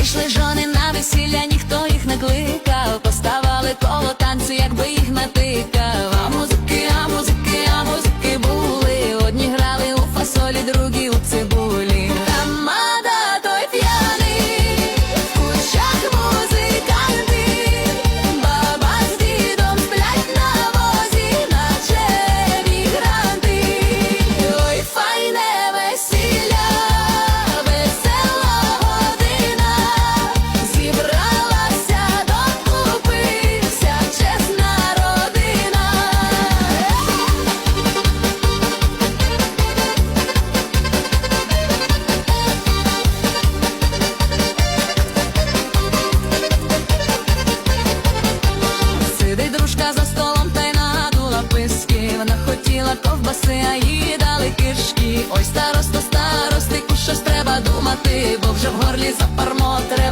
Прийшли жони на весілля, ніхто їх не кликав. Поставали коло танцю, якби їх натикав. А музики, а музики, а музики були. Одні грали у фасолі, другі у цибулі кіски, вона хотіла ковбаси, а їй дали кишки. Ой, староста, старосто, старостику, щось треба думати, бо вже в горлі запармо треба